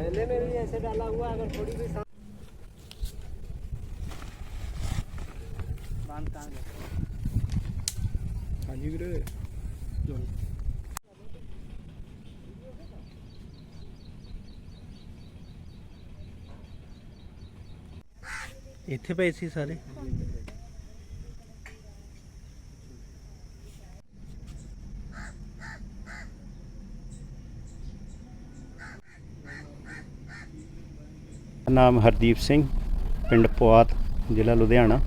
गले में भी ऐसे डाला हुआ अगर थोड़ी भी कहाँ गया? ਹਾਂਜੀ ਨਾਮ ਹਰਦੀਪ ਸਿੰਘ ਪਿੰਡ ਪੁਆਤ ਜ਼ਿਲ੍ਹਾ ਲੁਧਿਆਣਾ।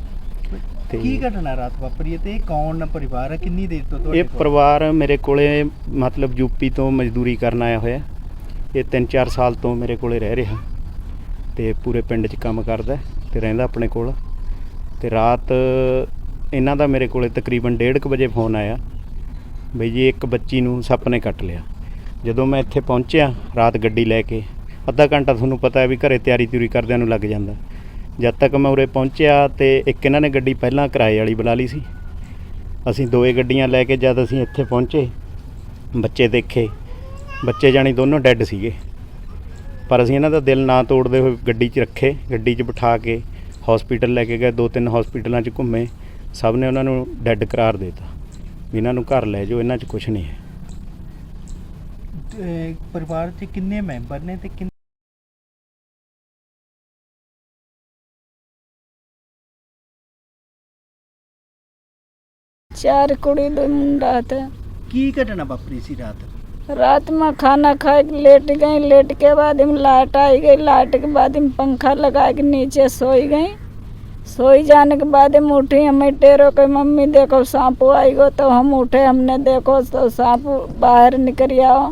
ਤੇ ਕੀ ਘਟਨਾ ਰਾਤ ਵਾਪਰੀ ਹੈ ਤੇ ਇਹ ਕੌਣ ਪਰਿਵਾਰ ਹੈ ਕਿੰਨੀ ਦੇਰ ਤੋਂ ਤੁਹਾਡੇ ਇਹ ਕੋਲ? ਪਰਿਵਾਰ ਮੇਰੇ ਕੋਲੇ ਮਤਲਬ ਯੂਪੀ ਤੋਂ ਮਜ਼ਦੂਰੀ ਕਰਨ ਆਇਆ ਹੋਇਆ। ਇਹ 3-4 ਸਾਲ ਤੋਂ ਮੇਰੇ ਕੋਲੇ ਰਹਿ ਰਿਹਾ। ਤੇ ਪੂਰੇ ਪਿੰਡ 'ਚ ਕੰਮ ਕਰਦਾ ਤੇ ਰਹਿੰਦਾ ਆਪਣੇ ਕੋਲ। ਤੇ ਰਾਤ ਇਹਨਾਂ ਦਾ ਮੇਰੇ ਕੋਲੇ ਤਕਰੀਬਨ 1:30 ਵਜੇ ਫੋਨ ਆਇਆ ਬਈ ਜੀ ਇੱਕ ਬੱਚੀ ਨੂੰ ਸੱਪ ਨੇ ਕੱਟ ਲਿਆ। ਜਦੋਂ ਮੈਂ ਇੱਥੇ ਪਹੁੰਚਿਆ ਰਾਤ ਗੱਡੀ ਲੈ ਕੇ ਅੱਧਾ ਘੰਟਾ ਤੁਹਾਨੂੰ ਪਤਾ ਹੈ ਵੀ ਘਰੇ ਤਿਆਰੀ ਤਿਉਰੀ ਕਰਦਿਆਂ ਨੂੰ ਲੱਗ ਜਾਂਦਾ। ਜਦ ਤੱਕ ਮੈਂ ਉਰੇ ਪਹੁੰਚਿਆ ਤੇ ਇੱਕ ਇਹਨਾਂ ਨੇ ਗੱਡੀ ਪਹਿਲਾਂ ਕਿਰਾਏ ਵਾਲੀ ਬੁਲਾ ਲਈ ਸੀ। ਅਸੀਂ ਦੋਏ ਗੱਡੀਆਂ ਲੈ ਕੇ ਜਦ ਅਸੀਂ ਇੱਥੇ ਪਹੁੰਚੇ, ਬੱਚੇ ਦੇਖੇ, ਬੱਚੇ ਜਾਣੀ ਦੋਨੋਂ ਡੈੱਡ ਸੀਗੇ। ਪਰ ਅਸੀਂ ਇਹਨਾਂ ਦਾ ਦਿਲ ਨਾ ਤੋੜਦੇ ਹੋਏ ਗੱਡੀ 'ਚ ਰੱਖੇ, ਗੱਡੀ 'ਚ ਬਿਠਾ ਕੇ ਹਸਪੀਟਲ ਲੈ ਕੇ ਗਏ, ਦੋ ਤਿੰਨ ਹਸਪੀਟਲਾਂ 'ਚ ਘੁੰਮੇ, ਸਭ ਨੇ ਉਹਨਾਂ ਨੂੰ ਡੈੱਡ ਕਰਾਰ ਦਿੱਤਾ। ਵੀ ਇਹਨਾਂ ਨੂੰ ਘਰ ਲੈ ਜਾਓ, ਇਹਨਾਂ 'ਚ ਕੁਝ ਨਹੀਂ ਹੈ। ਪਰਿਵਾਰ 'ਚ ਕਿੰਨੇ ਮੈਂਬਰ ਨੇ ਤੇ चार कुड़ी दो मुंडा था। की घटना वापरी सी रात? रात में खाना खा के लेट गई लेट के बाद हम लाइट आई गई लाइट के बाद हम पंखा लगा के नीचे सोई गई। सोई जाने के बाद हम उठी हमें टेरो के मम्मी देखो सांप आई गो तो हम उठे हमने देखो तो सांप बाहर निकल आओ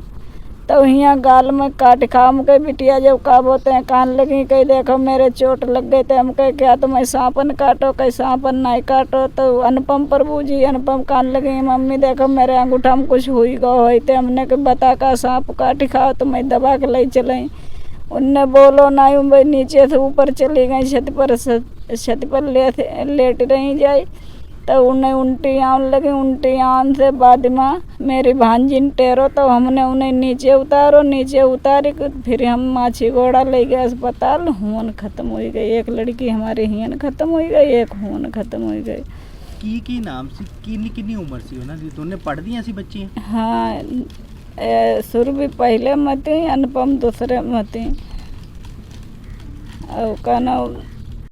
तो यहाँ गाल में काट खाम के बिटिया, जब का बोते हैं कान लगी, कही, देखो मेरे चोट लग गई तो हम कहे, क्या तुम्हें सांपन काटो, कहीं, सांपन नहीं काटो। तो अनुपम प्रभु जी, अनुपम कान लगी, मम्मी, देखो मेरे अंगूठा में कुछ हुई गो हुई तो। हमने के बता का सांप काट खाओ तो मैं दबा के ले चलाई उनने बोलो नहीं भाई नीचे से ऊपर चली गई, छत पर छत पर ले लेट रही जाई। तो उन्हें उल्टी आन लगी उल्टी आन से बाद में मेरी भांजिन टेरो तो हमने उन्हें नीचे उतारो नीचे उतारी फिर हम माछी घोड़ा ले गए अस्पताल। हुन खत्म हो गई एक लड़की हमारी हियन खत्म हो गई एक हुन खत्म हो गई। की की नाम से कितनी कितनी उम्र सी हो ना दोनों पढ़ दी ऐसी बच्ची हाँ शुरू भी पहले मती अनुपम दूसरे मती। और कहना